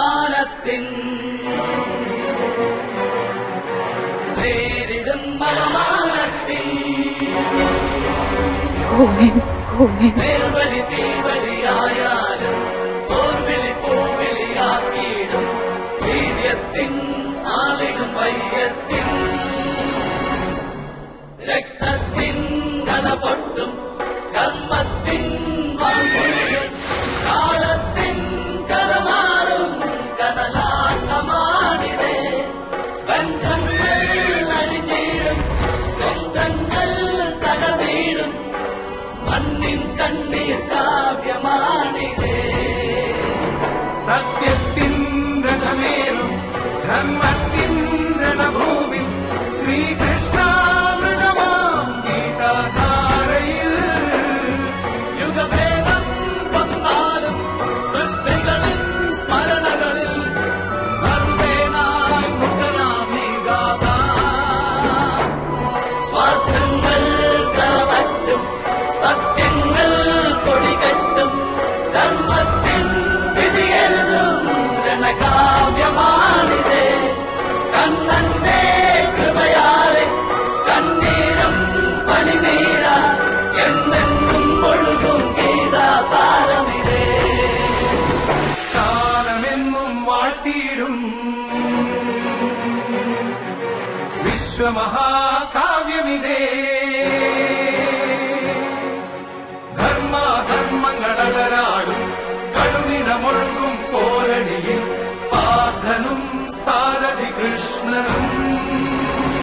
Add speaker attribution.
Speaker 1: അപമാനത്തിൻ നേരിടും അപമാനത്തിൻ
Speaker 2: നേർവഴി തീവഴിയായാലും തോർവിളി പൂവിളിയാക്കിയിടും വീര്യത്തിൻ ആളിടും വൈകത്തിൻ രക്തത്തിൻ കടപൊട്ടും മണ്ണിൻ കണ്ണീർ കാവ്യമാണിതേ.
Speaker 3: സത്യത്തിൻ രഥമേറും ധർമ്മത്തിൻ രണഭൂവിൽ ശ്രീകൃഷ്ണാമൃതമാം
Speaker 2: രണകാവ്യമാണിതേ കണ്ണന്റെ കൃപയാലെ കണ്ണീരും
Speaker 3: പോരണിയിൽ പാർത്ഥനും സാരഥി കൃഷ്ണനും